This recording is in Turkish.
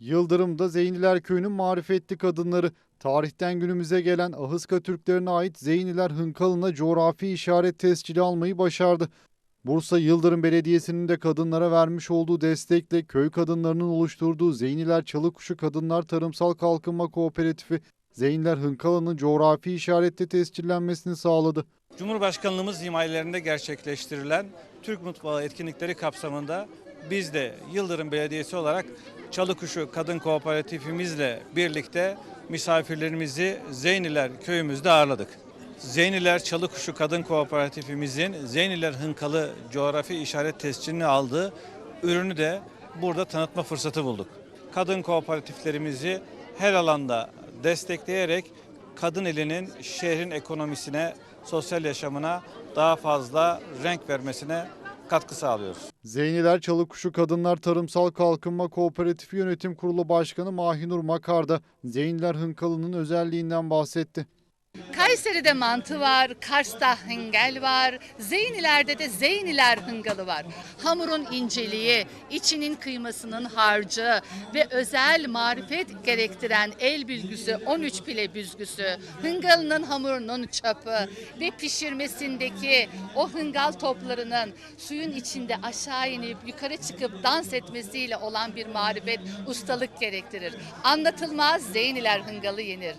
Yıldırım'da Zeyniler Köyü'nün marifetli kadınları. Tarihten günümüze gelen Ahıska Türklerine ait Zeyniler Hınkalın'a coğrafi işaret tescili almayı başardı. Bursa Yıldırım Belediyesi'nin de kadınlara vermiş olduğu destekle köy kadınlarının oluşturduğu Zeyniler Çalıkuşu Kadınlar Tarımsal Kalkınma Kooperatifi Zeyniler Hınkalın'ın coğrafi işaretle tescillenmesini sağladı. Cumhurbaşkanlığımız himayelerinde gerçekleştirilen Türk Mutfağı etkinlikleri kapsamında biz de Yıldırım Belediyesi olarak Çalıkuşu Kadın Kooperatifimizle birlikte misafirlerimizi Zeyniler köyümüzde ağırladık. Zeyniler Çalıkuşu Kadın Kooperatifimizin Zeyniler Hınkalı coğrafi işaret tescilini aldığı ürünü de burada tanıtma fırsatı bulduk. Kadın kooperatiflerimizi her alanda destekleyerek kadın elinin şehrin ekonomisine, sosyal yaşamına daha fazla renk vermesine katkı sağlıyoruz. Zeyniler Çalıkuşu Kadınlar Tarımsal Kalkınma Kooperatifi Yönetim Kurulu Başkanı Mahinur Makar da Zeyniler Hınkalı'nın özelliğinden bahsetti. Kayseri'de mantı var, Kars'ta hıngel var, Zeyniler'de de Zeyniler hıngalı var. Hamurun inceliği, içinin kıymasının harcı ve özel marifet gerektiren el bilgüsü, 13 pile büzgüsü, hıngalının hamurunun çapı ve pişirmesindeki o hıngal toplarının suyun içinde aşağı inip yukarı çıkıp dans etmesiyle olan bir marifet, ustalık gerektirir. Anlatılmaz Zeyniler hıngalı yenir.